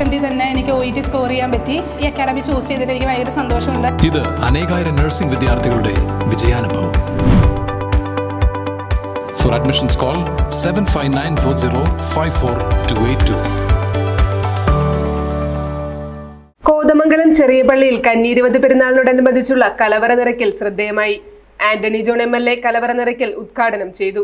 അറ്റംപ്റ്റിൽ തന്നെ എനിക്ക് O E T score ചെയ്യാൻ പറ്റി. ഈ അക്കാഡമി ചൂസ് ചെയ്തിട്ട് എനിക്ക് ഭയങ്കര സന്തോഷമുണ്ട്. ഇത് അനേകായിരം നഴ്സിംഗ് വിദ്യാർത്ഥികളുടെ വിജയാനുഭവം. For admissions call seven five nine four zero five four two eight two Kothamangalam ചെറിയ പള്ളിയിൽ കന്നിയിരുപത് പെരുന്നാളിനോടനുബന്ധിച്ചുള്ള കലവറ നിറയ്ക്കൽ ശ്രദ്ധേയമായി. Antony John M L A കലവറ നിറയ്ക്കൽ ഉദ്ഘാടനം ചെയ്തു.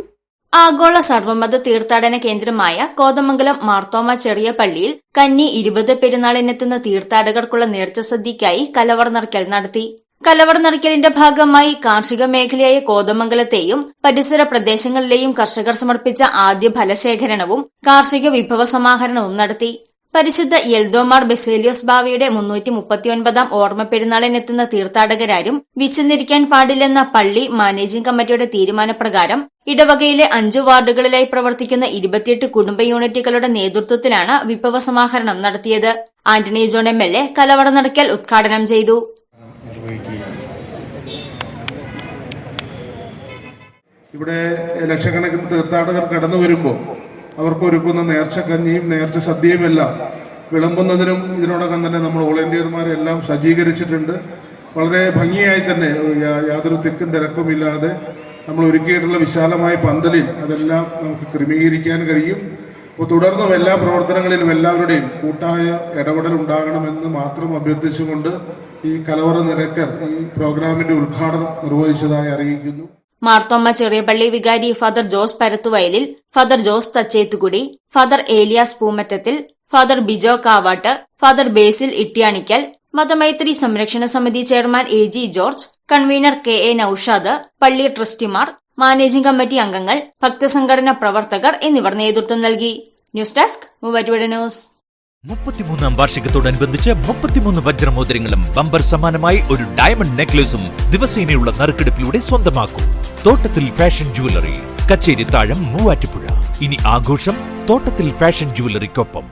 ആഗോള സർവമത തീർത്ഥാടന കേന്ദ്രമായ കോതമംഗലം മാർത്തോമ ചെറിയ പള്ളിയിൽ കന്നി ഇരുപത് പെരുന്നാളിനെത്തുന്ന തീർത്ഥാടകർക്കുള്ള നേർച്ച സദ്യയ്ക്കായി കലവർ നറുക്കൽ നടത്തി. കലവർ നറുക്കലിന്റെ ഭാഗമായി കാർഷിക മേഖലയായ കോതമംഗലത്തെയും പരിസര പ്രദേശങ്ങളിലെയും കർഷകർ സമർപ്പിച്ച ആദ്യ ഫലശേഖരണവും കാർഷിക വിഭവ സമാഹരണവും നടത്തി. പരിശുദ്ധ യൽദോമാർ ബെസേലിയോസ് ബാവയുടെ മുന്നൂറ്റി മുപ്പത്തിയൊൻപതാം ഓർമ്മ പെരുന്നാളിനെത്തുന്ന തീർത്ഥാടകരാരും വിശന്നിരിക്കാൻ പാടില്ലെന്ന പള്ളി മാനേജിംഗ് കമ്മിറ്റിയുടെ തീരുമാനപ്രകാരം ഇടവകയിലെ അഞ്ചു വാർഡുകളിലായി പ്രവർത്തിക്കുന്ന ഇരുപത്തിയെട്ട് കുടുംബ യൂണിറ്റുകളുടെ നേതൃത്വത്തിലാണ് വിഭവ സമാഹരണം നടത്തിയത്. Antony John M L A കലവട നടക്കൽ ഉദ്ഘാടനം ചെയ്തു. ഇവിടെ ലക്ഷക്കണക്കിന് തീർത്ഥാടകർ കടന്നു വരുമ്പോൾ അവർക്ക് ഒരുക്കുന്ന നേർച്ചക്കഞ്ഞിയും നേർച്ച സദ്യയുമെല്ലാം വിളമ്പുന്നതിനും ഇതിനോടകം തന്നെ നമ്മൾ വോളണ്ടിയർമാരെല്ലാം സജ്ജീകരിച്ചിട്ടുണ്ട്. വളരെ ഭംഗിയായി തന്നെ യാതൊരു തിക്കും തിരക്കും ഇല്ലാതെ നമ്മൾ ഒരുക്കിയിട്ടുള്ള വിശാലമായ പന്തലിൽ അതെല്ലാം നമുക്ക് ക്രമീകരിക്കാൻ കഴിയും. അപ്പോൾ തുടർന്നും എല്ലാ പ്രവർത്തനങ്ങളിലും എല്ലാവരുടെയും കൂട്ടായ ഇടപെടൽ ഉണ്ടാകണമെന്ന് മാത്രം അഭ്യർത്ഥിച്ചുകൊണ്ട് ഈ കലവറ നിരക്കർ ഈ പ്രോഗ്രാമിന്റെ ഉദ്ഘാടനം നിർവഹിച്ചതായി അറിയിക്കുന്നു. മാർത്തോമ്മ ചെറിയപള്ളി വികാരി father Jose Parathuvayalil father Jose Thachethukudy father Elias Poomattathil father Bijo Kavattu father Basil Ittiyanikkal മതമൈത്രി സംരക്ഷണ സമിതി chairman A G George convener K A Noushad പള്ളി ട്രസ്റ്റിമാർ മാനേജിംഗ് കമ്മിറ്റി അംഗങ്ങൾ ഭക്തസംഘടന പ്രവർത്തകർ എന്നിവർ നേതൃത്വം നൽകി. News desk news. മുപ്പത്തിമൂന്നാം വാർഷികത്തോടനുബന്ധിച്ച് മുപ്പത്തിമൂന്ന് വജ്രമോതിരങ്ങളും ബമ്പർ സമാനമായി ഒരു ഡയമണ്ട് നെക്ലേസും ദിവസേനയുള്ള നറുക്കെടുപ്പിലൂടെ സ്വന്തമാക്കും. തോട്ടത്തിൽ ഫാഷൻ ജുവലറി കച്ചേരി താഴം മൂവാറ്റുപുഴ. ഇനി ആഘോഷം തോട്ടത്തിൽ ഫാഷൻ ജുവലറിക്കൊപ്പം